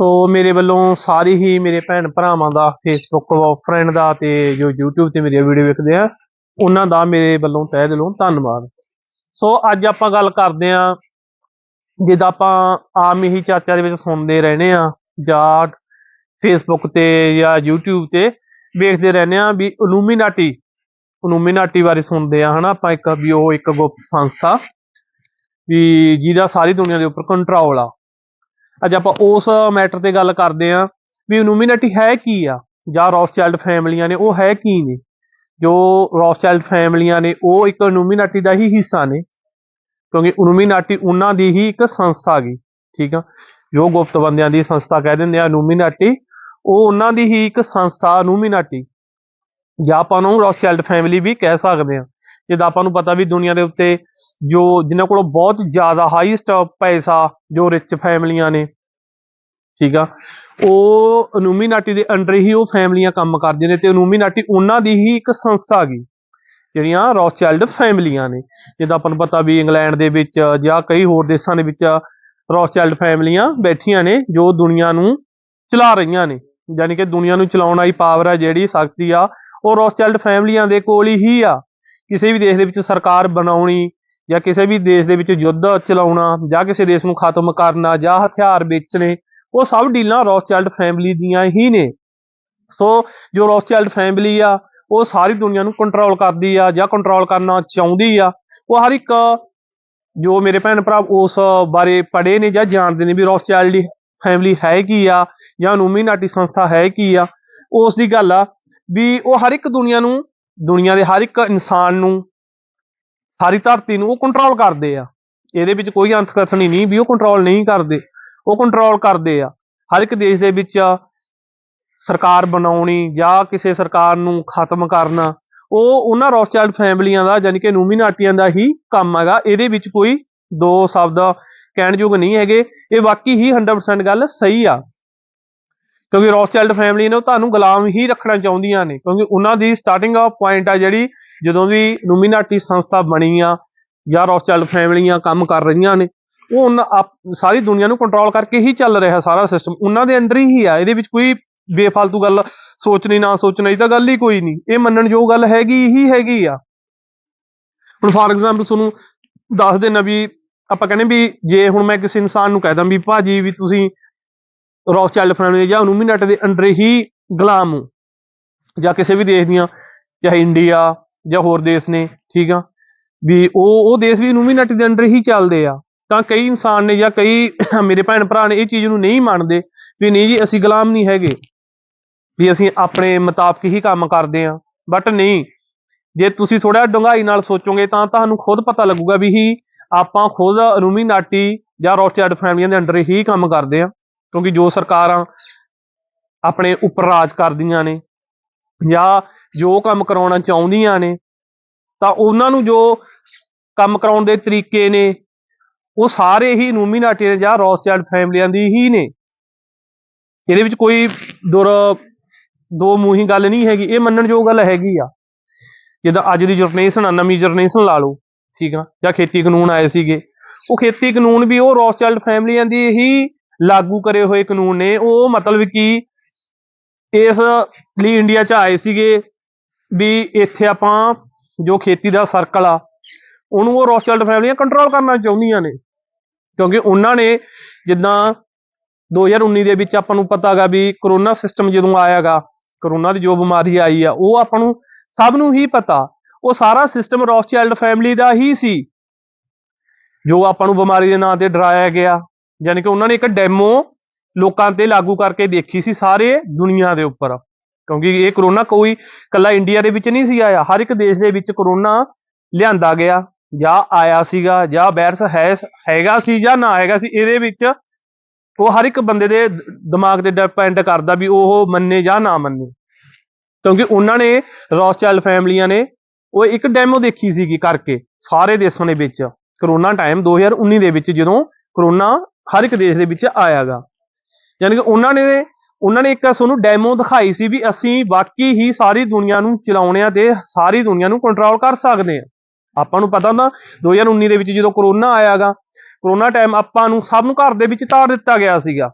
ਸੋ ਮੇਰੇ ਵੱਲੋਂ ਸਾਰੇ ਹੀ ਮੇਰੇ ਭੈਣ ਭਰਾਵਾਂ ਦਾ ਫੇਸਬੁੱਕ ਫਰੈਂਡ ਦਾ ਤੇ ਜੋ YouTube ਤੇ ਮੇਰੀ ਵੀਡੀਓ ਵੇਖਦੇ ਆ, ਉਹਨਾਂ ਦਾ ਮੇਰੇ ਵੱਲੋਂ ਤਹਿ ਦਿਲੋਂ ਧੰਨਵਾਦ। ਸੋ ਅੱਜ ਆਪਾਂ ਗੱਲ ਕਰਦੇ ਆ ਜਿੱਦਾਂ ਆਪਾਂ ਆਮ ਹੀ ਚਾਚਾ ਦੇ ਵਿੱਚ ਸੁਣਦੇ ਰਹਿੰਦੇ ਆ ਜਾਂ ਫੇਸਬੁੱਕ ਤੇ ਜਾਂ YouTube ਤੇ ਵੇਖਦੇ ਰਹਿੰਦੇ ਆ ਵੀ ਇਲੂਮੀਨਾਟੀ ਇਲੂਮੀਨਾਟੀ ਬਾਰੇ ਸੁਣਦੇ ਆ ਹਨਾ? ਆਪਾਂ ਇੱਕ ਵੀ ਉਹ ਇੱਕ ਗੁਪਤ ਸੰਸਥਾ ਵੀ ਜਿਹਦਾ ਸਾਰੀ ਦੁਨੀਆ ਦੇ ਉੱਪਰ ਕੰਟਰੋਲ ਆ। ਅੱਜ ਆਪਾਂ ਉਸ ਮੈਟਰ ਤੇ ਗੱਲ ਕਰਦੇ ਆ ਵੀ ਇਲੂਮੀਨਾਟੀ ਹੈ ਕੀ ਆ, ਜਾਂ ਰੌਸਚਾਈਲਡ ਫੈਮਲੀਆਂ ਨੇ, ਉਹ ਹੈ ਕੀ ਨੇ? ਜੋ ਰੌਸਚਾਈਲਡ ਫੈਮਲੀਆਂ ਨੇ, ਉਹ ਇੱਕ ਇਲੂਮੀਨਾਟੀ ਦਾ ਹੀ ਹਿੱਸਾ ਨੇ, ਕਿਉਂਕਿ ਇਲੂਮੀਨਾਟੀ ਉਹਨਾਂ ਦੀ ਹੀ ਇੱਕ ਸੰਸਥਾ ਗਈ ਠੀਕ ਆ? ਜੋ ਗੁਪਤ ਬੰਦਿਆਂ ਦੀ ਸੰਸਥਾ ਕਹਿ ਦਿੰਦੇ ਆ ਇਲੂਮੀਨਾਟੀ ਉਹ ਉਹਨਾਂ ਦੀ ਹੀ ਇੱਕ ਸੰਸਥਾ ਇਲੂਮੀਨਾਟੀ ਜਾਂ ਆਪਾਂ ਨੂੰ ਰੌਸਚਾਈਲਡ ਫੈਮਿਲੀ ਵੀ ਕਹਿ ਸਕਦੇ ਆ ਜਿੱਦਾਂ ਆਪਾਂ ਨੂੰ ਪਤਾ ਵੀ ਦੁਨੀਆ ਦੇ ਉੱਤੇ ਜੋ ਜਿਨ੍ਹਾਂ ਕੋਲ ਬਹੁਤ ਜ਼ਿਆਦਾ ਹਾਈਸਟ ਪੈਸਾ ਜੋ ਰਿਚ ਫੈਮਲੀਆਂ ਨੇ, ਠੀਕ ਆ, ਉਹ ਇਲੂਮੀਨਾਟੀ ਦੇ ਅੰਡਰ ਹੀ ਉਹ ਫੈਮਲੀਆਂ ਕੰਮ ਕਰਦੀਆਂ ਨੇ ਤੇ ਇਲੂਮੀਨਾਟੀ ਉਹਨਾਂ ਦੀ ਹੀ ਇੱਕ ਸੰਸਥਾ ਗਈ ਜਿਹੜੀਆਂ ਰੌਸਚਾਈਲਡ ਫੈਮਲੀਆਂ ਨੇ, ਜਿੱਦਾਂ ਆਪਾਂ ਨੂੰ ਪਤਾ ਵੀ ਇੰਗਲੈਂਡ ਦੇ ਵਿੱਚ ਜਾਂ ਕਈ ਹੋਰ ਦੇਸ਼ਾਂ ਦੇ ਵਿੱਚ ਰੌਸਚਾਈਲਡ ਫੈਮਲੀਆਂ ਬੈਠੀਆਂ ਨੇ ਜੋ ਦੁਨੀਆ ਨੂੰ ਚਲਾ ਰਹੀਆਂ ਨੇ, ਯਾਨੀ ਕਿ ਦੁਨੀਆ ਨੂੰ ਚਲਾਉਣ ਵਾਲੀ ਪਾਵਰ ਆ ਜਿਹੜੀ ਸ਼ਕਤੀ ਆ, ਉਹ ਰੌਸਚਾਈਲਡ ਫੈਮਲੀਆਂ ਦੇ ਕੋਲ ਹੀ ਆ। ਕਿਸੇ ਵੀ ਦੇਸ਼ ਦੇ ਵਿੱਚ ਸਰਕਾਰ ਬਣਾਉਣੀ ਜਾਂ ਕਿਸੇ ਵੀ ਦੇਸ਼ ਦੇ ਵਿੱਚ ਯੁੱਧ ਚਲਾਉਣਾ ਜਾਂ ਕਿਸੇ ਦੇਸ਼ ਨੂੰ ਖਤਮ ਕਰਨਾ ਜਾਂ ਹਥਿਆਰ ਵੇਚਣੇ, ਉਹ ਸਭ ਡੀਲਾਂ ਰੌਸਚਾਈਲਡ ਫੈਮਿਲੀ ਦੀਆਂ ਹੀ ਨੇ। ਸੋ ਜੋ ਰੌਸਚਾਈਲਡ ਫੈਮਿਲੀ ਆ, ਉਹ ਸਾਰੀ ਦੁਨੀਆ ਨੂੰ ਕੰਟਰੋਲ ਕਰਦੀ ਆ ਜਾਂ ਕੰਟਰੋਲ ਕਰਨਾ ਚਾਹੁੰਦੀ ਆ, ਉਹ ਹਰ ਇੱਕ ਜੋ ਮੇਰੇ ਭੈਣ ਭਰਾ ਉਸ ਬਾਰੇ ਪੜ੍ਹੇ ਨੇ ਜਾਂ ਜਾਣਦੇ ਨੇ ਵੀ ਰੌਸਚਾਈਲਡ ਫੈਮਿਲੀ ਹੈ ਕੀ ਆ ਜਾਂ ਨੂਮੀਨਾਟੀ ਸੰਸਥਾ ਹੈ ਕੀ ਆ, ਉਸ ਦੀ ਗੱਲ ਆ ਵੀ ਉਹ ਹਰ ਇੱਕ ਦੁਨੀਆ ਨੂੰ ਦੁਨੀਆ ਦੇ ਹਰ ਇੱਕ ਇਨਸਾਨ ਨੂੰ, ਸਾਰੀ ਧਰਤੀ ਨੂੰ ਉਹ ਕੰਟਰੋਲ ਕਰਦੇ ਆ। ਇਹਦੇ ਵਿੱਚ ਕੋਈ ਅੰਤਕਥਨੀ ਨਹੀਂ ਵੀ ਉਹ ਕੰਟਰੋਲ ਨਹੀਂ ਕਰਦੇ, ਉਹ ਕੰਟਰੋਲ ਕਰਦੇ ਆ। ਹਰ ਇੱਕ ਦੇਸ਼ ਦੇ ਵਿੱਚ ਸਰਕਾਰ ਬਣਾਉਣੀ ਜਾਂ ਕਿਸੇ ਸਰਕਾਰ ਨੂੰ ਖਤਮ ਕਰਨਾ, ਉਹ ਉਹਨਾਂ ਰੌਸਚਾਈਲਡ ਫੈਮਲੀਆਂ ਦਾ ਯਾਨੀ ਕਿ ਨੂਮੀਨਾਟੀਆਂ ਦਾ ਹੀ ਕੰਮ ਹੈਗਾ। ਇਹਦੇ ਵਿੱਚ ਕੋਈ ਦੋ ਸ਼ਬਦ ਕਹਿਣਯੋਗ ਨਹੀਂ ਹੈਗੇ। ਇਹ ਵਾਕਈ ਹੀ 100% ਗੱਲ ਸਹੀ ਆ। ਕਿਉਂਕਿ ਰੌਸਚਾਈਲਡ ਫੈਮਿਲੀ ਨੇ ਉਹ ਤੁਹਾਨੂੰ ਗੁਲਾਮ ਹੀ ਰੱਖਣਾ ਚਾਹੁੰਦੀਆਂ ਨੇ, ਕਿਉਂਕਿ ਉਹਨਾਂ ਦੀ ਸਟਾਰਟਿੰਗ ਆਫ ਪੁਆਇੰਟ ਆ ਜਿਹੜੀ ਜਦੋਂ ਵੀ ਨੂਮੀਨਾਟੀ ਸੰਸਥਾ ਬਣੀ ਆ ਜਾਂ ਰੌਸਚਾਈਲਡ ਫੈਮਲੀਆਂ ਕੰਮ ਕਰ ਰਹੀਆਂ ਨੇ, ਉਹ ਉਹਨਾਂ ਆਪ- ਸਾਰੀ ਦੁਨੀਆ ਨੂੰ ਕੰਟਰੋਲ ਕਰਕੇ ਹੀ ਚੱਲ ਰਿਹਾ ਸਾਰਾ ਸਿਸਟਮ ਉਹਨਾਂ ਦੇ ਅੰਦਰ ਹੀ ਆ, ਇਹਦੇ ਵਿੱਚ ਕੋਈ ਬੇਫਾਲਤੂ ਗੱਲ ਸੋਚਣੀ ਨਾ ਸੋਚਣਾ ਸੋਚਣੀ ਤਾਂ ਗੱਲ ਹੀ ਕੋਈ ਨਹੀਂ। ਇਹ ਮੰਨਣਯੋਗ ਗੱਲ ਹੈਗੀ ਹੀ ਹੈਗੀ ਆ। ਹੁਣ ਫਾਰ ਐਗਜ਼ਾਮਪਲ ਤੁਹਾਨੂੰ ਦੱਸ ਦੇਣਾ ਵੀ ਆਪਾਂ ਕਹਿੰਦੇ ਵੀ ਜੇ ਹੁਣ ਮੈਂ ਕਿਸੇ ਇਨਸਾਨ ਨੂੰ ਕਹਿ ਦਾਂ ਵੀ ਭਾਜੀ ਵੀ ਤੁਸੀਂ ਰੌਸਚਾਈਲਡ ਫੈਮਿਲੀ ਜਾਂ ਨੂਮੀਨੇਟ ਦੇ ਅੰਡਰ ਹੀ ਗੁਲਾਮ ਹੋ ਜਾਂ ਕਿਸੇ ਵੀ ਦੇਸ਼ ਦੀਆਂ, ਚਾਹੇ ਇੰਡੀਆ ਜਾਂ ਹੋਰ ਦੇਸ਼ ਨੇ, ਠੀਕ ਆ? ਵੀ ਉਹ ਉਹ ਦੇਸ਼ ਵੀ ਨੂਮੀਨੇਟ ਦੇ ਅੰਡਰ ਹੀ ਚੱਲਦੇ ਆ। ਤਾਂ ਕਈ ਇਨਸਾਨ ਨੇ ਜਾਂ ਕਈ ਮੇਰੇ ਭੈਣ ਭਰਾ ਨੇ ਇਹ ਚੀਜ਼ ਨੂੰ ਨਹੀਂ ਮੰਨਦੇ ਵੀ ਨਹੀਂ ਜੀ, ਅਸੀਂ ਗੁਲਾਮ ਨਹੀਂ ਹੈਗੇ। ਵੀ ਅਸੀਂ ਆਪਣੇ ਮੁਤਾਬਕ ਹੀ ਕੰਮ ਕਰਦੇ ਆ। ਬਟ ਨਹੀਂ, ਜੇ ਤੁਸੀਂ ਥੋੜਾ ਡੂੰਘਾਈ ਨਾਲ ਸੋਚੋਗੇ ਤਾਂ ਤੁਹਾਨੂੰ ਖੁਦ ਪਤਾ ਲੱਗੂਗਾ ਵੀ ਹੀ ਆਪਾਂ ਖੁਦ ਰੂਮੀਨਾਟੀ ਜਾਂ ਰੌਸਚਾਈਲਡ ਫੈਮਲੀਆਂ ਦੇ ਅੰਡਰ ਹੀ ਕੰਮ ਕਰਦੇ ਆ। ਕਿਉਂਕਿ ਜੋ ਸਰਕਾਰਾਂ ਆਪਣੇ ਉੱਪਰ ਰਾਜ ਕਰਦੀਆਂ ਨੇ ਜਾਂ ਜੋ ਕੰਮ ਕਰਾਉਣਾ ਚਾਹੁੰਦੀਆਂ ਨੇ, ਤਾਂ ਉਹਨਾਂ ਨੂੰ ਜੋ ਕੰਮ ਕਰਾਉਣ ਦੇ ਤਰੀਕੇ ਨੇ, ਉਹ ਸਾਰੇ ਹੀ ਨੂਮੀਨਾਟੀ ਜਾਂ ਰੌਸਚਾਈਲਡ ਫੈਮਲੀਆਂ ਦੀ ਹੀ ਨੇ। ਇਹਦੇ ਵਿੱਚ ਕੋਈ ਦੁਰ ਦੋ ਮੂੰਹੀ ਗੱਲ ਨਹੀਂ ਹੈਗੀ, ਇਹ ਮੰਨਣਯੋਗ ਗੱਲ ਹੈਗੀ ਆ। ਜਿੱਦਾਂ ਅੱਜ ਦੀ ਜਨਰੇਸ਼ਨ ਆ, ਨਵੀਂ ਜਨਰੇਸ਼ਨ ਲਾ ਲਓ, ਠੀਕ ਆ ਜਾਂ ਖੇਤੀ ਕਾਨੂੰਨ ਆਏ ਸੀਗੇ। ਉਹ ਖੇਤੀ ਕਾਨੂੰਨ ਵੀ ਉਹ ਰੌਸਚਾਈਲਡ ਫੈਮਲੀਆਂ ਦੀ ਹੀ ਲਾਗੂ ਕਰੇ ਹੋਏ ਕਾਨੂੰਨ ਨੇ, ਉਹ ਮਤਲਬ ਕਿ ਇਸ ਲਈ ਇੰਡੀਆ 'ਚ ਆਏ ਸੀਗੇ ਵੀ ਇੱਥੇ ਆਪਾਂ ਜੋ ਖੇਤੀ ਦਾ ਸਰਕਲ ਆ, ਉਹਨੂੰ ਉਹ ਰੌਸਚਾਈਲਡ ਫੈਮਲੀਆਂ ਕੰਟਰੋਲ ਕਰਨਾ ਚਾਹੁੰਦੀਆਂ ਨੇ। ਕਿਉਂਕਿ ਉਹਨਾਂ ਨੇ ਜਿੱਦਾਂ 2019 ਦੇ ਵਿੱਚ ਆਪਾਂ ਨੂੰ ਪਤਾਗਾ ਵੀ ਕਰੋਨਾ ਸਿਸਟਮ ਜਦੋਂ ਆਇਆਗਾ ਕਰੋਨਾ ਦੀ ਜੋ ਬਿਮਾਰੀ ਆਈ ਆ, ਉਹ ਆਪਾਂ ਨੂੰ ਸਭ ਨੂੰ ਹੀ ਪਤਾ। ਉਹ ਸਾਰਾ ਸਿਸਟਮ ਰੌਸਚਾਈਲਡ ਫੈਮਿਲੀ ਦਾ ਹੀ ਸੀ। ਜੋ ਆਪਾਂ ਨੂੰ ਬਿਮਾਰੀ ਦੇ ਨਾਂ ਤੇ ਡਰਾਇਆ ਗਿਆ। ਯਾਨੀ ਕਿ ਉਹਨਾਂ ਨੇ ਇੱਕ ਡੈਮੋ ਲੋਕਾਂ ਤੇ ਲਾਗੂ ਕਰਕੇ ਦੇਖੀ ਸੀ ਸਾਰੇ ਦੁਨੀਆ ਦੇ ਉੱਪਰ। ਕਿਉਂਕਿ ਇਹ ਕਰੋਨਾ ਕੋਈ ਕੱਲਾ ਇੰਡੀਆ ਦੇ ਵਿੱਚ ਨਹੀਂ ਸੀ ਆਇਆ, ਹਰ ਇੱਕ ਦੇਸ਼ ਦੇ ਵਿੱਚ ਕਰੋਨਾ ਲਿਆਂਦਾ ਗਿਆ, ਜਾਂ ਆਇਆ ਸੀਗਾ, ਜਾਂ ਵਾਇਰਸ ਹੈ, ਹੈਗਾ ਸੀ ਜਾਂ ਨਾ ਹੈਗਾ ਸੀ, ਇਹਦੇ ਵਿੱਚ ਉਹ ਹਰ ਇੱਕ ਬੰਦੇ ਦੇ ਦਿਮਾਗ ਤੇ ਡਿਪੈਂਡ ਕਰਦਾ ਵੀ ਉਹ ਮੰਨੇ ਜਾਂ ਨਾ ਮੰਨੇ। ਕਿਉਂਕਿ ਉਹਨਾਂ ਨੇ ਰੌਸਚਾਈਲਡ ਫੈਮਲੀਆਂ ਨੇ, ਉਹ ਇੱਕ ਡੈਮੋ ਦੇਖੀ ਸੀਗੀ ਕਰਕੇ, ਸਾਰੇ ਦੇਸ਼ਾਂ ਦੇ ਵਿੱਚ। ਕਰੋਨਾ ਟਾਈਮ 2019 ਦੇ ਵਿੱਚ ਜਦੋਂ ਕਰੋਨਾ ਹਰ ਇੱਕ ਦੇਸ਼ ਦੇ ਵਿੱਚ ਆਇਆਗਾ। ਯਾਨੀ ਕਿ ਉਹਨਾਂ ਨੇ ਉਹਨਾਂ ਨੇ ਇੱਕ ਸਾਨੂੰ ਡੈਮੋ ਦਿਖਾਈ ਸੀ ਵੀ ਅਸੀਂ ਵਾਕਈ ਹੀ ਸਾਰੀ ਦੁਨੀਆ ਨੂੰ ਚਲਾਉਣੇ ਆ ਤੇ ਸਾਰੀ ਦੁਨੀਆ ਨੂੰ ਕੰਟਰੋਲ ਕਰ ਸਕਦੇ ਆ। ਆਪਾਂ ਨੂੰ ਪਤਾ ਹੁੰਦਾ 2019 ਦੇ ਵਿੱਚ ਜਦੋਂ ਕਰੋਨਾ ਆਇਆਗਾ ਕਰੋਨਾ ਟਾਈਮ ਆਪਾਂ ਨੂੰ ਸਭ ਨੂੰ ਘਰ ਦੇ ਵਿੱਚ ਤਾਰ ਦਿੱਤਾ ਗਿਆ ਸੀਗਾ।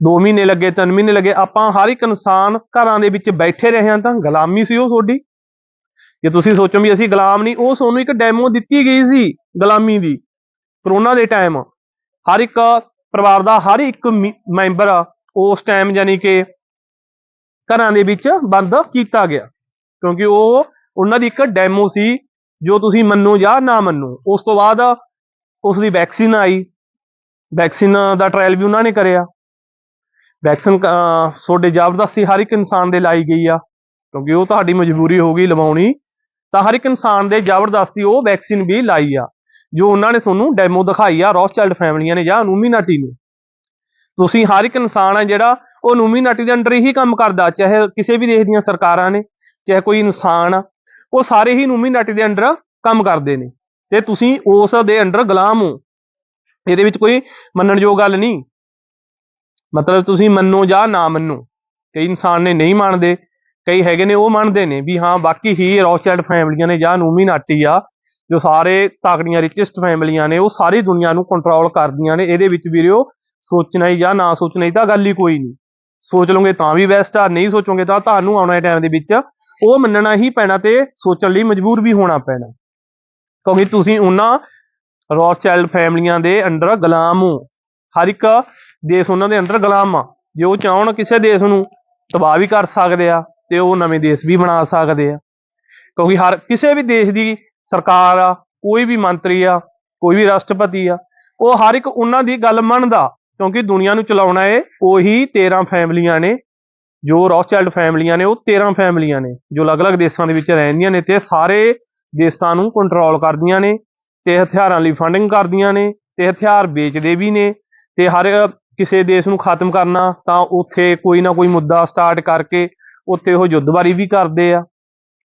2 ਮਹੀਨੇ ਲੱਗੇ 3 ਮਹੀਨੇ ਲੱਗੇ, ਆਪਾਂ ਹਰ ਇੱਕ ਇਨਸਾਨ ਘਰਾਂ ਦੇ ਵਿੱਚ ਬੈਠੇ ਰਹੇ ਹਾਂ ਤਾਂ ਗੁਲਾਮੀ ਸੀ ਉਹ ਤੁਹਾਡੀ। ਜੇ ਤੁਸੀਂ ਸੋਚੋ ਵੀ ਅਸੀਂ ਗੁਲਾਮ ਨਹੀਂ, ਉਹ ਸਾਨੂੰ ਇੱਕ ਡੈਮੋ ਦਿੱਤੀ ਗਈ ਸੀ ਗੁਲਾਮੀ ਦੀ ਕਰੋਨਾ ਦੇ ਟਾਈਮ ਹਰ ਇੱਕ ਪਰਿਵਾਰ ਦਾ ਹਰ ਇੱਕ ਮੀ- ਮੈਂਬਰ ਉਸ ਟਾਈਮ ਯਾਨੀ ਕਿ ਘਰਾਂ ਦੇ ਵਿੱਚ ਬੰਦ ਕੀਤਾ ਗਿਆ। ਕਿਉਂਕਿ ਉਹ ਉਹਨਾਂ ਦੀ ਇੱਕ ਡੈਮੋ ਸੀ, ਜੋ ਤੁਸੀਂ ਮੰਨੋ ਜਾਂ ਨਾ ਮੰਨੋ। ਉਸ ਤੋਂ ਬਾਅਦ ਉਸ ਦੀ ਵੈਕਸੀਨ ਆਈ। ਵੈਕਸੀਨ ਦਾ ਟ੍ਰਾਇਲ ਵੀ ਉਹਨਾਂ ਨੇ ਕਰਿਆ। ਵੈਕਸੀਨ ਤੁਹਾਡੇ ਜ਼ਬਰਦਸਤੀ ਹਰ ਇੱਕ ਇਨਸਾਨ ਦੇ ਲਾਈ ਗਈ ਆ। ਕਿਉਂਕਿ ਉਹ ਤੁਹਾਡੀ ਮਜਬੂਰੀ ਹੋ ਗਈ ਲਵਾਉਣੀ। ਤਾਂ ਹਰ ਇੱਕ ਇਨਸਾਨ ਦੇ ਜ਼ਬਰਦਸਤੀ ਉਹ ਵੈਕਸੀਨ ਵੀ ਲਾਈ ਆ। ਜੋ ਉਹਨਾਂ ਨੇ ਤੁਹਾਨੂੰ ਡੈਮੋ ਦਿਖਾਈ ਆ ਰੌਸਚਾਈਲਡ ਫੈਮਲੀਆਂ ਨੇ ਜਾਂ ਨੂਮੀਨਾਟੀ ਨੇ। ਤੁਸੀਂ ਹਰ ਇੱਕ ਇਨਸਾਨ ਆ ਜਿਹੜਾ ਉਹ ਨੂਮੀਨਾਟੀ ਦੇ ਅੰਡਰ ਹੀ ਕੰਮ ਕਰਦਾ, ਚਾਹੇ ਕਿਸੇ ਵੀ ਦੇਸ਼ ਦੀਆਂ ਸਰਕਾਰਾਂ ਨੇ, ਚਾਹੇ ਕੋਈ ਇਨਸਾਨ ਆ, ਉਹ ਸਾਰੇ ਹੀ ਨੂਮੀਨਾਟੀ ਦੇ ਅੰਡਰ ਕੰਮ ਕਰਦੇ ਨੇ। ਤੇ ਤੁਸੀਂ ਉਸ ਦੇ ਅੰਡਰ ਗੁਲਾਮ ਹੋ। ਇਹਦੇ ਵਿੱਚ ਕੋਈ ਮੰਨਣਯੋਗ ਗੱਲ ਨਹੀਂ। ਮਤਲਬ ਤੁਸੀਂ ਮੰਨੋ ਜਾਂ ਨਾ ਮੰਨੋ। ਕਈ ਇਨਸਾਨ ਨੇ ਨਹੀਂ ਮੰਨਦੇ, ਕਈ ਹੈਗੇ ਨੇ ਉਹ ਮੰਨਦੇ ਨੇ ਵੀ ਹਾਂ, ਬਾਕੀ ਹੀ ਰੌਸਚਾਈਲਡ ਫੈਮਲੀਆਂ ਨੇ ਜਾਂ ਨੂਮੀਨਾਟੀ ਆ ਜੋ ਸਾਰੇ ਤਾਕੜੀਆਂ ਰਿਚੈਸਟ ਫੈਮਲੀਆਂ ਨੇ, ਉਹ ਸਾਰੀ ਦੁਨੀਆ ਨੂੰ ਕੰਟਰੋਲ ਕਰਦੀਆਂ ਨੇ, ਇਹਦੇ ਵਿੱਚ ਵੀਰਿਓ ਸੋਚਣਾ ਹੀ ਜਾਂ ਨਾ ਸੋਚਣਾ ਹੀ ਤਾਂ ਗੱਲ ਹੀ ਕੋਈ ਨਹੀਂ। ਸੋਚ ਲਓਗੇ ਤਾਂ ਵੀ ਬੈਸਟ ਆ, ਨਹੀਂ ਸੋਚੋਗੇ ਤਾਂ ਤੁਹਾਨੂੰ ਆਉਣ ਵਾਲੇ ਟਾਈਮ ਦੇ ਵਿੱਚ। ਉਹ ਮੰਨਣਾ ਹੀ ਪੈਣਾ ਤੇ ਸੋਚਣ ਲਈ ਮਜਬੂਰ ਵੀ ਹੋਣਾ ਪੈਣਾ। ਕਿਉਂਕਿ ਤੁਸੀਂ ਉਹਨਾਂ ਰੌਸਚਾਈਲਡ ਫੈਮਲੀਆਂ ਦੇ ਅੰਡਰ ਗੁਲਾਮ ਹੋ। ਹਰ ਇੱਕ ਦੇਸ਼ ਉਹਨਾਂ ਦੇ ਅੰਦਰ ਗੁਲਾਮ ਆ। ਜੇ ਉਹ ਚਾਹਣ ਕਿਸੇ ਦੇਸ਼ ਨੂੰ ਤਬਾਹ ਵੀ ਕਰ ਸਕਦੇ ਆ, ਤੇ ਉਹ ਨਵੇਂ ਦੇਸ਼ ਵੀ ਬਣਾ ਸਕਦੇ ਆ। ਕਿਉਂਕਿ ਹਰ ਕਿਸੇ ਵੀ ਦੇਸ਼ ਦੀ ਸਰਕਾਰ ਆ, ਕੋਈ ਵੀ ਮੰਤਰੀ ਆ, ਕੋਈ ਵੀ ਰਾਸ਼ਟਰਪਤੀ ਆ, ਉਹ ਹਰ ਇੱਕ ਉਹਨਾਂ ਦੀ ਗੱਲ ਮੰਨਦਾ, ਕਿਉਂਕਿ ਦੁਨੀਆ ਨੂੰ ਚਲਾਉਣਾ ਏ, ਉਹੀ 13 ਫੈਮਲੀਆਂ ਨੇ, ਜੋ ਰੌਸਚਾਈਲਡ ਫੈਮਲੀਆਂ ਨੇ, ਉਹ 13 ਫੈਮਲੀਆਂ ਨੇ, ਜੋ ਅਲੱਗ-ਅਲੱਗ ਦੇਸ਼ਾਂ ਦੇ ਵਿੱਚ ਰਹਿੰਦੀਆਂ ਨੇ ਤੇ ਸਾਰੇ ਦੇਸ਼ਾਂ ਨੂੰ ਕੰਟਰੋਲ ਕਰਦੀਆਂ ਨੇ, ਤੇ ਹਥਿਆਰਾਂ ਲਈ ਫੰਡਿੰਗ ਕਰਦੀਆਂ ਨੇ, ਤੇ ਹਥਿਆਰ ਵੇਚਦੇ ਵੀ ਨੇ, ਤੇ ਹਰ ਕਿਸੇ ਦੇਸ਼ ਨੂੰ ਖਤਮ ਕਰਨਾ, ਤਾਂ ਉੱਥੇ ਕੋਈ ਨਾ ਕੋਈ ਮੁੱਦਾ ਸਟਾਰਟ ਕਰਕੇ ਉੱਥੇ ਉਹ ਯੁੱਧਬਾਰੀ ਵੀ ਕਰਦੇ ਆ।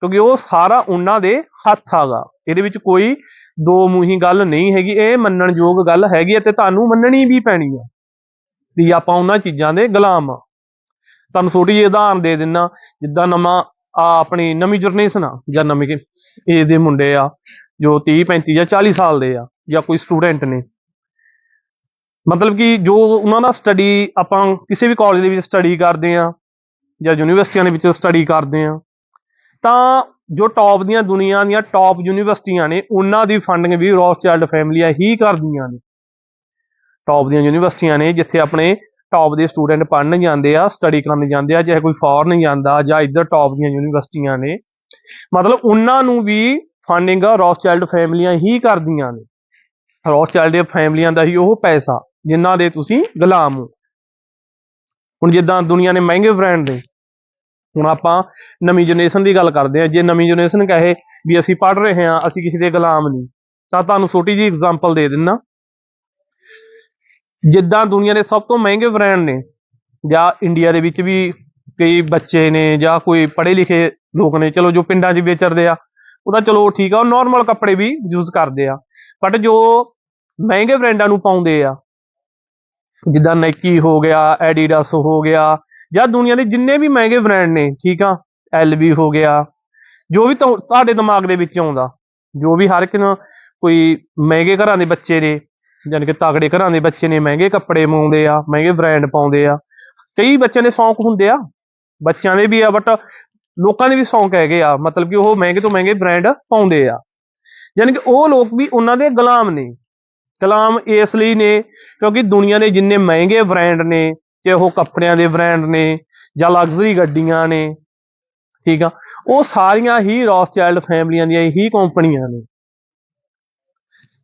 ਕਿਉਂਕਿ ਉਹ ਸਾਰਾ ਉਹਨਾਂ ਦੇ ਹੱਥ ਆਗਾ। ਇਹਦੇ ਵਿੱਚ ਕੋਈ ਦੋ ਮੂੰਹੀ ਗੱਲ ਨਹੀਂ ਹੈਗੀ। ਇਹ ਮੰਨਣਯੋਗ ਗੱਲ ਹੈਗੀ ਹੈ ਤੇ ਤੁਹਾਨੂੰ ਮੰਨਣੀ ਵੀ ਪੈਣੀ ਆ ਵੀ ਆਪਾਂ ਉਹਨਾਂ ਚੀਜ਼ਾਂ ਦੇ ਗੁਲਾਮ ਆ। ਤੁਹਾਨੂੰ ਛੋਟੀ ਜਿਹੀ ਉਦਾਹਰਨ ਦੇ ਦਿੰਨਾ, ਜਿੱਦਾਂ ਨਵਾਂ ਆ ਆਪਣੀ ਨਵੀਂ ਜਨਰੇਸ਼ਨ ਆ, ਜਾਂ ਨਵੀਂ ਏਜ ਦੇ ਮੁੰਡੇ ਆ, ਜੋ 30 35 ਜਾਂ 40 ਸਾਲ ਦੇ ਆ, ਜਾਂ ਕੋਈ ਸਟੂਡੈਂਟ ਨੇ। ਮਤਲਬ ਕਿ ਜੋ ਉਹਨਾਂ ਦਾ ਸਟੱਡੀ ਆਪਾਂ ਕਿਸੇ ਵੀ ਕਾਲਜ ਦੇ ਵਿੱਚ ਸਟੱਡੀ ਕਰਦੇ ਆ, ਜਾਂ ਯੂਨੀਵਰਸਿਟੀਆਂ ਦੇ ਵਿੱਚ ਸਟੱਡੀ ਕਰਦੇ ਆ ਤਾਂ ਜੋ ਟੌਪ ਦੀਆਂ ਦੁਨੀਆ ਦੀਆਂ ਟੌਪ ਯੂਨੀਵਰਸਿਟੀਆਂ ਨੇ, ਉਹਨਾਂ ਦੀ ਫੰਡਿੰਗ ਵੀ ਰੌਸਚਾਈਲਡ ਫੈਮਲੀਆਂ ਹੀ ਕਰਦੀਆਂ ਨੇ। ਟੌਪ ਦੀਆਂ ਯੂਨੀਵਰਸਿਟੀਆਂ ਨੇ, ਜਿੱਥੇ ਆਪਣੇ ਟੌਪ ਦੇ ਸਟੂਡੈਂਟ ਪੜ੍ਹਨ ਜਾਂਦੇ ਆ ਸਟੱਡੀ ਕਰਨ ਜਾਂਦੇ ਆ, ਚਾਹੇ ਕੋਈ ਫੋਰਨ ਜਾਂਦਾ ਜਾਂ ਇੱਧਰ ਟੌਪ ਦੀਆਂ ਯੂਨੀਵਰਸਿਟੀਆਂ ਨੇ। ਮਤਲਬ ਉਹਨਾਂ ਨੂੰ ਵੀ ਫੰਡਿੰਗ ਰੌਸਚਾਈਲਡ ਫੈਮਲੀਆਂ ਹੀ ਕਰਦੀਆਂ ਨੇ। ਰੌਸਚਾਈਲਡ ਫੈਮਲੀਆਂ ਦਾ ਹੀ ਉਹ ਪੈਸਾ, ਜਿਨ੍ਹਾਂ ਦੇ ਤੁਸੀਂ ਗੁਲਾਮ ਹੋ। ਹੁਣ ਜਿੱਦਾਂ ਦੁਨੀਆ ਨੇ ਮਹਿੰਗੇ ਬ੍ਰਾਂਡ ਨੇ ਹੁਣ ਆਪਾਂ ਨਵੀਂ ਜਨਰੇਸ਼ਨ ਦੀ ਗੱਲ ਕਰਦੇ ਆ ਜੇ ਨਵੀਂ ਜਨਰੇਸ਼ਨ ਕਹੇ ਵੀ ਅਸੀਂ ਪੜ੍ਹ ਰਹੇ ਹਾਂ, ਅਸੀਂ ਕਿਸੇ ਦੇ ਗੁਲਾਮ ਨਹੀਂ। ਤਾਂ ਤੁਹਾਨੂੰ ਛੋਟੀ ਜਿਹੀ ਐਗਜ਼ਾਮਪਲ ਦੇ ਦਿੰਨਾ ਜਿੱਦਾਂ ਦੁਨੀਆ ਦੇ ਸਭ ਤੋਂ ਮਹਿੰਗੇ ਬ੍ਰਾਂਡ ਨੇ, ਜਾਂ ਇੰਡੀਆ ਦੇ ਵਿੱਚ ਵੀ ਕਈ ਬੱਚੇ ਨੇ, ਜਾਂ ਕੋਈ ਪੜ੍ਹੇ ਲਿਖੇ ਲੋਕ ਨੇ, ਚਲੋ ਜੋ ਪਿੰਡਾਂ 'ਚ ਵੇਚਦੇ ਆ ਉਹਦਾ ਚਲੋ ਠੀਕ ਆ, ਉਹ ਨਾਰਮਲ ਕੱਪੜੇ ਵੀ ਯੂਜ਼ ਕਰਦੇ ਆ। ਬਟ ਜੋ ਮਹਿੰਗੇ ਬ੍ਰਾਂਡਾਂ ਨੂੰ ਪਾਉਂਦੇ ਆ, ਜਿੱਦਾਂ ਨਾਈਕੀ ਹੋ ਗਿਆ ਐਡੀਡਾਸ ਹੋ ਗਿਆ ਜਾਂ ਦੁਨੀਆ ਦੇ ਜਿੰਨੇ ਵੀ ਮਹਿੰਗੇ ਬ੍ਰਾਂਡ ਨੇ, ਠੀਕ ਆ? ਐਲਵੀ ਹੋ ਗਿਆ, ਜੋ ਵੀ ਤੁਹਾਡੇ ਦਿਮਾਗ ਦੇ ਵਿੱਚ ਆਉਂਦਾ, ਜੋ ਵੀ ਹਰ ਇੱਕ ਨੂੰ ਕੋਈ ਮਹਿੰਗੇ ਘਰਾਂ ਦੇ ਬੱਚੇ ਨੇ, ਜਾਣੀ ਕਿ ਤਾਕੜੇ ਘਰਾਂ ਦੇ ਬੱਚੇ ਨੇ, ਮਹਿੰਗੇ ਕੱਪੜੇ ਪਾਉਂਦੇ ਆ, ਮਹਿੰਗੇ ਬ੍ਰਾਂਡ ਪਾਉਂਦੇ ਆ, ਕਈ ਬੱਚਿਆਂ ਦੇ ਸ਼ੌਂਕ ਹੁੰਦੇ ਆ, ਬੱਚਿਆਂ ਦੇ ਵੀ ਆ ਬਟ ਲੋਕਾਂ ਦੇ ਵੀ ਸ਼ੌਂਕ ਹੈਗੇ ਆ, ਮਤਲਬ ਕਿ ਉਹ ਮਹਿੰਗੇ ਤੋਂ ਮਹਿੰਗੇ ਬ੍ਰਾਂਡ ਪਾਉਂਦੇ ਆ। ਯਾਨੀ ਕਿ ਉਹ ਲੋਕ ਵੀ ਉਹਨਾਂ ਦੇ ਗੁਲਾਮ ਨੇ, ਗੁਲਾਮ ਇਸ ਲਈ ਨੇ ਕਿਉਂਕਿ ਦੁਨੀਆ ਦੇ ਜਿੰਨੇ ਮਹਿੰਗੇ ਬ੍ਰਾਂਡ ਨੇ ਚਾਹੇ ਉਹ ਕੱਪੜਿਆਂ ਦੇ ਬ੍ਰਾਂਡ ਨੇ ਜਾਂ ਲਗਜ਼ਰੀ ਗੱਡੀਆਂ ਨੇ, ਠੀਕ ਆ? ਉਹ ਸਾਰੀਆਂ ਹੀ ਰੌਸਚਾਈਲਡ ਫੈਮਲੀਆਂ ਦੀਆਂ ਹੀ ਕੰਪਨੀਆਂ ਨੇ।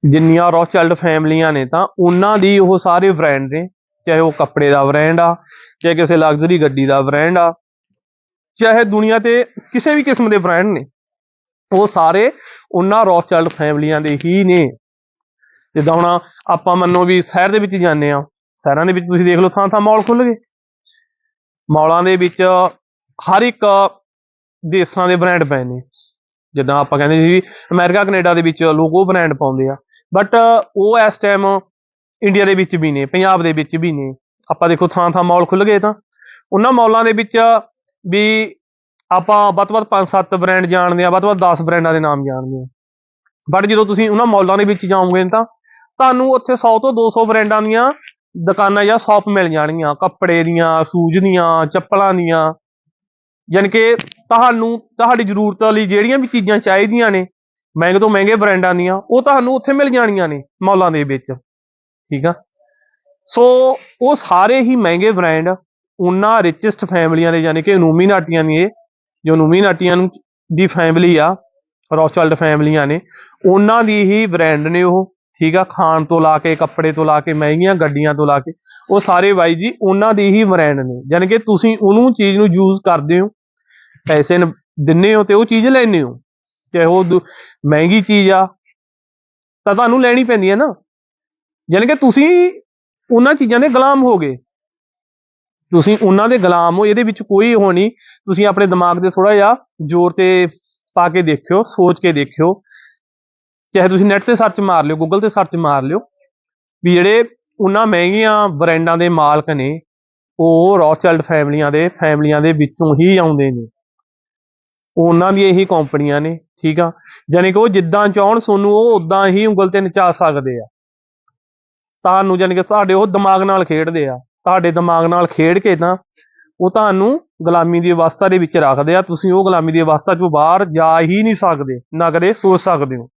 ਜਿੰਨੀਆਂ ਰੌਸਚਾਈਲਡ ਫੈਮਲੀਆਂ ਨੇ ਤਾਂ ਉਹਨਾਂ ਦੀ ਉਹ ਸਾਰੇ ਬ੍ਰਾਂਡ ਨੇ, ਚਾਹੇ ਉਹ ਕੱਪੜੇ ਦਾ ਬ੍ਰਾਂਡ ਆ, ਚਾਹੇ ਕਿਸੇ ਲਗਜ਼ਰੀ ਗੱਡੀ ਦਾ ਬ੍ਰਾਂਡ ਆ, ਚਾਹੇ ਦੁਨੀਆ ਤੇ ਕਿਸੇ ਵੀ ਕਿਸਮ ਦੇ ਬ੍ਰਾਂਡ ਨੇ, ਉਹ ਸਾਰੇ ਉਹਨਾਂ ਰੌਸਚਾਈਲਡ ਫੈਮਲੀਆਂ ਦੇ ਹੀ ਨੇ। ਜਿੱਦਾਂ ਹੁਣ ਆਪਾਂ ਮੰਨੋ ਵੀ ਸ਼ਹਿਰ ਦੇ ਵਿੱਚ ਜਾਂਦੇ ਆ ਸ਼ਹਿਰਾਂ ਦੇ ਵਿੱਚ ਤੁਸੀਂ ਦੇਖ ਲਓ ਥਾਂ ਥਾਂ ਮਾਲ ਖੁੱਲ ਗਏ। ਮਾਲਾਂ ਦੇ ਵਿੱਚ ਹਰ ਇੱਕ ਦੇਸ਼ਾਂ ਦੇ ਬ੍ਰਾਂਡ ਪਏ ਨੇ। ਜਿੱਦਾਂ ਆਪਾਂ ਕਹਿੰਦੇ ਸੀ ਵੀ ਅਮਰੀਕਾ, ਕੈਨੇਡਾ ਦੇ ਵਿੱਚ ਲੋਕ ਉਹ ਬ੍ਰਾਂਡ ਪਾਉਂਦੇ ਆ। ਬਟ ਉਹ ਇਸ ਟਾਈਮ ਇੰਡੀਆ ਦੇ ਵਿੱਚ ਵੀ ਨੇ, ਪੰਜਾਬ ਦੇ ਵਿੱਚ ਵੀ ਨੇ। ਆਪਾਂ ਦੇਖੋ ਥਾਂ ਥਾਂ ਮਾਲ ਖੁੱਲ ਗਏ ਤਾਂ। ਉਹਨਾਂ ਮਾਲਾਂ ਦੇ ਵਿੱਚ ਵੀ ਆਪਾਂ ਵੱਧ ਤੋਂ ਵੱਧ 5-7 ਬ੍ਰਾਂਡ ਜਾਣਦੇ ਆ ਵੱਧ ਤੋਂ ਵੱਧ 10 ਬ੍ਰਾਂਡਾਂ ਦੇ ਨਾਮ ਜਾਣਦੇ ਆ। ਬਟ ਜਦੋਂ ਤੁਸੀਂ ਉਹਨਾਂ ਮਾਲਾਂ ਦੇ ਵਿੱਚ ਜਾਓਗੇ ਤਾਂ ਤੁਹਾਨੂੰ ਉੱਥੇ 100 ਤੋਂ 200 ਬ੍ਰਾਂਡਾਂ ਦੀਆਂ ਦੁਕਾਨਾਂ ਜਾਂ ਸ਼ਾਪ ਮਿਲ ਜਾਣਗੀਆਂ। ਕੱਪੜੇ ਦੀਆਂ, ਸ਼ੂਜ਼ ਦੀਆਂ, ਚੱਪਲਾਂ ਦੀਆਂ। ਯਾਨੀ ਕਿ ਤੁਹਾਨੂੰ, ਤੁਹਾਡੀ ਜ਼ਰੂਰਤਾਂ ਲਈ ਜਿਹੜੀਆਂ ਵੀ ਚੀਜ਼ਾਂ ਚਾਹੀਦੀਆਂ ਨੇ, ਮਹਿੰਗੇ ਤੋਂ ਮਹਿੰਗੇ ਬ੍ਰਾਂਡਾਂ ਦੀਆਂ, ਉਹ ਤੁਹਾਨੂੰ ਉੱਥੇ ਮਿਲ ਜਾਣੀਆਂ ਨੇ, ਮਾਲਾਂ ਦੇ ਵਿੱਚ। ਠੀਕ ਆ? ਸੋ ਉਹ ਸਾਰੇ ਹੀ ਮਹਿੰਗੇ ਬ੍ਰਾਂਡ ਉਹਨਾਂ ਰਿਚੈਸਟ ਫੈਮਲੀਆਂ ਦੇ, ਯਾਨੀ ਕਿ ਇਨੂਮੀਨਾਟੀਆਂ ਨੇ ਇਹ, ਜੋ ਇਨੂਮੀਨਾਟੀਆਂ ਨੂੰ ਦੀ ਫੈਮਿਲੀ ਆ ਰੌਚਲਡ ਫੈਮਲੀਆਂ ਨੇ, ਉਹਨਾਂ ਦੀ ਹੀ ਬ੍ਰਾਂਡ ਨੇ ਉਹ। ਠੀਕ ਆ, ਖਾਣ ਤੋਂ ਲਾ ਕੇ, ਕੱਪੜੇ ਤੋਂ ਲਾ ਕੇ, ਮਹਿੰਗੀਆਂ ਗੱਡੀਆਂ ਤੋਂ ਲਾ ਕੇ, ਉਹ ਸਾਰੇ ਬਾਈ ਜੀ ਉਹਨਾਂ ਦੀ ਹੀ ਬ੍ਰਾਂਡ ਨੇ। ਯਾਨੀ ਕਿ ਤੁਸੀਂ ਉਹਨੂੰ ਚੀਜ਼ ਨੂੰ ਯੂਜ਼ ਕਰਦੇ ਹੋ, ਪੈਸੇ ਨ- ਦਿੰਦੇ ਹੋ ਤੇ ਉਹ ਚੀਜ਼ ਲੈਂਦੇ ਹੋ। ਚਾਹੇ ਉਹ ਮਹਿੰਗੀ ਚੀਜ਼ ਆ, ਤਾਂ ਤੁਹਾਨੂੰ ਲੈਣੀ ਪੈਂਦੀ ਹੈ ਨਾ। ਯਾਨੀ ਕਿ ਤੁਸੀਂ ਉਹਨਾਂ ਚੀਜ਼ਾਂ ਦੇ ਗੁਲਾਮ ਹੋ ਗਏ। ਤੁਸੀਂ ਉਹਨਾਂ ਦੇ ਗੁਲਾਮ ਹੋ, ਇਹਦੇ ਵਿੱਚ ਕੋਈ ਉਹ ਨਹੀਂ। ਤੁਸੀਂ ਆਪਣੇ ਦਿਮਾਗ ਤੇ ਥੋੜਾ ਜਿਹਾ ਜ਼ੋਰ ਤੇ ਪਾ ਕੇ ਦੇਖਿਓ, ਸੋਚ ਕੇ ਦੇਖਿਓ। ਚਾਹੇ ਤੁਸੀਂ ਨੈਟ ਤੇ ਸਰਚ ਮਾਰ ਲਿਓ ਗੂਗਲ ਤੇ ਸਰਚ ਮਾਰ ਲਿਓ, ਵੀ ਜਿਹੜੇ ਉਹਨਾਂ ਮਹਿੰਗੀਆਂ ਬ੍ਰਾਂਡਾਂ ਦੇ ਮਾਲਕ ਨੇ, ਉਹ ਰੌਚਲਡ ਫੈਮਲੀਆਂ ਦੇ ਫੈਮਲੀਆਂ ਦੇ ਵਿੱਚੋਂ ਹੀ ਆਉਂਦੇ ਨੇ। ਉਹਨਾਂ ਦੀ ਇਹੀ ਕੰਪਨੀਆਂ ਨੇ, ਠੀਕ ਆ? ਯਾਨੀ ਕਿ ਉਹ ਜਿੱਦਾਂ ਚਾਹਣ ਸੋਨੂੰ, ਉਹ ਉਦਾਂ ਹੀ ਉਂਗਲ ਤੇ ਨਚਾ ਸਕਦੇ ਆ। ਤੁਹਾਨੂੰ ਯਾਨੀ ਕਿ ਤੁਹਾਡੇ ਉਹ ਦਿਮਾਗ ਨਾਲ ਖੇਡਦੇ ਆ। ਤੁਹਾਡੇ ਦਿਮਾਗ ਨਾਲ ਖੇਡ ਕੇ ਤਾਂ ਉਹ ਤੁਹਾਨੂੰ ਗੁਲਾਮੀ ਦੀ ਅਵਸਥਾ ਦੇ ਵਿੱਚ ਰੱਖਦੇ ਆ। ਤੁਸੀਂ ਉਹ ਗੁਲਾਮੀ ਦੀ ਅਵਸਥਾ ਚੋਂ ਬਾਹਰ ਜਾ ਹੀ ਨਹੀਂ ਸਕਦੇ, ਨਾ ਕਦੇ ਸੋਚ ਸਕਦੇ ਹੋ।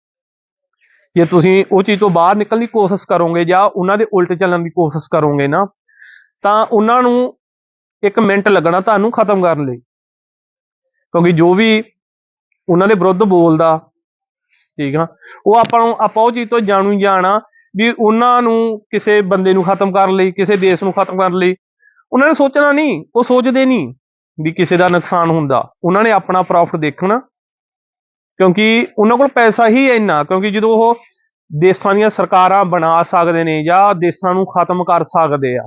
ਜੇ ਤੁਸੀਂ ਉਹ ਚੀਜ਼ ਤੋਂ ਬਾਹਰ ਨਿਕਲਣ ਦੀ ਕੋਸ਼ਿਸ਼ ਕਰੋਗੇ ਜਾਂ ਉਹਨਾਂ ਦੇ ਉਲਟ ਚੱਲਣ ਦੀ ਕੋਸ਼ਿਸ਼ ਕਰੋਗੇ ਨਾ, ਤਾਂ ਉਹਨਾਂ ਨੂੰ ਇੱਕ ਮਿੰਟ ਲੱਗਣਾ ਤੁਹਾਨੂੰ ਖਤਮ ਕਰਨ ਲਈ। ਕਿਉਂਕਿ ਜੋ ਵੀ ਉਹਨਾਂ ਦੇ ਵਿਰੁੱਧ ਬੋਲਦਾ, ਠੀਕ ਆ, ਉਹ ਆਪਾਂ ਨੂੰ, ਆਪਾਂ ਉਹ ਚੀਜ਼ ਤੋਂ ਜਾਣੂ ਜਾਣਾ ਵੀ ਉਹਨਾਂ ਨੂੰ ਕਿਸੇ ਬੰਦੇ ਨੂੰ ਖਤਮ ਕਰਨ ਲਈ, ਕਿਸੇ ਦੇਸ਼ ਨੂੰ ਖਤਮ ਕਰਨ ਲਈ। ਉਹਨਾਂ ਨੇ ਸੋਚਣਾ ਨਹੀਂ, ਉਹ ਸੋਚਦੇ ਨਹੀਂ ਵੀ ਕਿਸੇ ਦਾ ਨੁਕਸਾਨ ਹੁੰਦਾ। ਉਹਨਾਂ ਨੇ ਆਪਣਾ ਪ੍ਰੋਫਿਟ ਦੇਖਣਾ। ਕਿਉਂਕਿ ਉਹਨਾਂ ਕੋਲ ਪੈਸਾ ਹੀ ਇੰਨਾ, ਕਿਉਂਕਿ ਜਦੋਂ ਉਹ ਦੇਸ਼ਾਂ ਦੀਆਂ ਸਰਕਾਰਾਂ ਬਣਾ ਸਕਦੇ ਨੇ ਜਾਂ ਦੇਸ਼ਾਂ ਨੂੰ ਖਤਮ ਕਰ ਸਕਦੇ ਆ,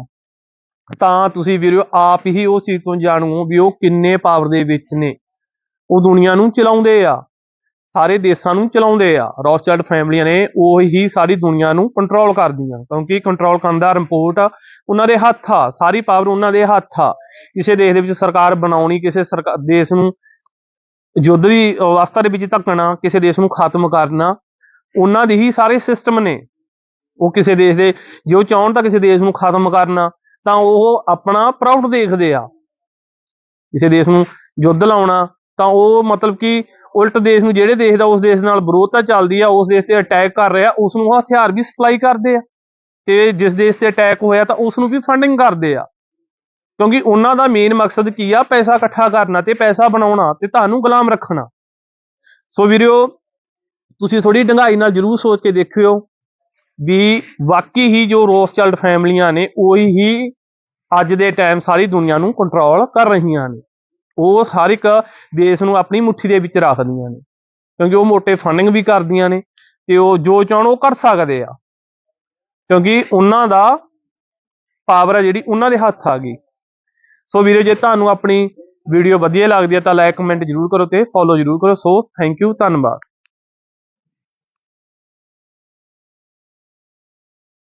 ਤਾਂ ਤੁਸੀਂ ਵੀਰੋ ਆਪ ਹੀ ਉਸ ਚੀਜ਼ ਤੋਂ ਜਾਣੂ ਵੀ ਉਹ ਕਿੰਨੇ ਪਾਵਰ ਦੇ ਵਿੱਚ ਨੇ। ਉਹ ਦੁਨੀਆ ਨੂੰ ਚਲਾਉਂਦੇ ਆ, ਸਾਰੇ ਦੇਸ਼ਾਂ ਨੂੰ ਚਲਾਉਂਦੇ ਆ ਰੌਚਲਡ ਫੈਮਲੀਆਂ ਨੇ ਉਹੀ ਸਾਰੀ ਦੁਨੀਆ ਨੂੰ ਕੰਟਰੋਲ ਕਰਦੀਆਂ, ਕਿਉਂਕਿ ਕੰਟਰੋਲ ਕਰਨ ਦਾ ਰਿਪੋਰਟ ਉਹਨਾਂ ਦੇ ਹੱਥ ਆ, ਸਾਰੀ ਪਾਵਰ ਉਹਨਾਂ ਦੇ ਹੱਥ ਆ। ਕਿਸੇ ਦੇਸ਼ ਦੇ ਵਿੱਚ ਸਰਕਾਰ ਬਣਾਉਣੀ, ਕਿਸੇ ਸਰਕਾਰ ਦੇਸ਼ ਨੂੰ ਯੁੱਧ ਦੀ ਅਵਸਥਾ ਦੇ ਵਿੱਚ ਧੱਕਣਾ, ਕਿਸੇ ਦੇਸ਼ ਨੂੰ ਖਤਮ ਕਰਨਾ, ਉਹਨਾਂ ਦੇ ਹੀ ਸਾਰੇ ਸਿਸਟਮ ਨੇ। ਉਹ ਕਿਸੇ ਦੇਸ਼ ਦੇ, ਜੇ ਉਹ ਚਾਹਣ ਤਾਂ ਕਿਸੇ ਦੇਸ਼ ਨੂੰ ਖਤਮ ਕਰਨਾ, ਤਾਂ ਉਹ ਆਪਣਾ ਪ੍ਰਾਊਡ ਦੇਖਦੇ ਆ। ਕਿਸੇ ਦੇਸ਼ ਨੂੰ ਯੁੱਧ ਲਾਉਣਾ, ਤਾਂ ਉਹ ਮਤਲਬ ਕਿ ਉਲਟ ਦੇਸ਼ ਨੂੰ ਜਿਹੜੇ ਦੇਸ਼ ਦਾ ਉਸ ਦੇਸ਼ ਨਾਲ ਵਿਰੋਧਤਾ ਚੱਲਦੀ ਆ, ਉਸ ਦੇਸ਼ ਤੇ ਅਟੈਕ ਕਰ ਰਿਹਾ ਉਸ ਨੂੰ ਉਹ ਹਥਿਆਰ ਵੀ ਸਪਲਾਈ ਕਰਦੇ ਆ। ਤੇ ਜਿਸ ਦੇਸ਼ ਤੇ ਅਟੈਕ ਹੋਇਆ ਤਾਂ ਉਸ ਨੂੰ ਵੀ ਫੰਡਿੰਗ ਕਰਦੇ ਆ। ਕਿਉਂਕਿ ਉਹਨਾਂ ਦਾ ਮੇਨ ਮਕਸਦ ਕੀ ਆ? ਪੈਸਾ ਇਕੱਠਾ ਕਰਨਾ ਤੇ ਪੈਸਾ ਬਣਾਉਣਾ ਤੇ ਤੁਹਾਨੂੰ ਗੁਲਾਮ ਰੱਖਣਾ। ਸੋ ਵੀਰਿਓ, ਤੁਸੀਂ ਥੋੜੀ ਡੰਗਾਈ ਨਾਲ ਜਰੂਰ ਸੋਚ ਕੇ ਦੇਖਿਓ ਵੀ ਵਾਕਈ ਹੀ ਜੋ ਰੋਸਚਲਡ ਫੈਮਲੀਆਂ ਨੇ, ਉਹੀ ਹੀ ਅੱਜ ਦੇ ਟਾਈਮ ਸਾਰੀ ਦੁਨੀਆ ਨੂੰ ਕੰਟਰੋਲ ਕਰ ਰਹੀਆਂ ਨੇ। ਉਹ ਹਰ ਇੱਕ ਦੇਸ਼ ਨੂੰ ਆਪਣੀ ਮੁੱਠੀ ਦੇ ਵਿੱਚ ਰੱਖਦੀਆਂ ਨੇ। ਕਿਉਂਕਿ ਉਹ ਮੋਟੇ ਫੰਡਿੰਗ ਵੀ ਕਰਦੀਆਂ ਨੇ ਤੇ ਉਹ ਜੋ ਚਾਹਣ ਉਹ ਕਰ ਸਕਦੇ ਆ। ਕਿਉਂਕਿ ਉਹਨਾਂ ਦਾ ਪਾਵਰ ਆ ਜਿਹੜੀ ਉਹਨਾਂ ਦੇ ਹੱਥ ਆ ਗਈ। ਸੋ ਵੀਰੇ, ਜੇ ਤੁਹਾਨੂੰ ਆਪਣੀ ਵੀਡੀਓ ਵਧੀਆ ਲੱਗਦੀ ਹੈ ਤਾਂ ਲਾਈਕ ਕਮੈਂਟ ਜਰੂਰ ਕਰੋ ਤੇ ਫੋਲੋ ਜਰੂਰ ਕਰੋ। ਸੋ ਥੈਂਕ ਯੂ ਧੰਨਵਾਦ।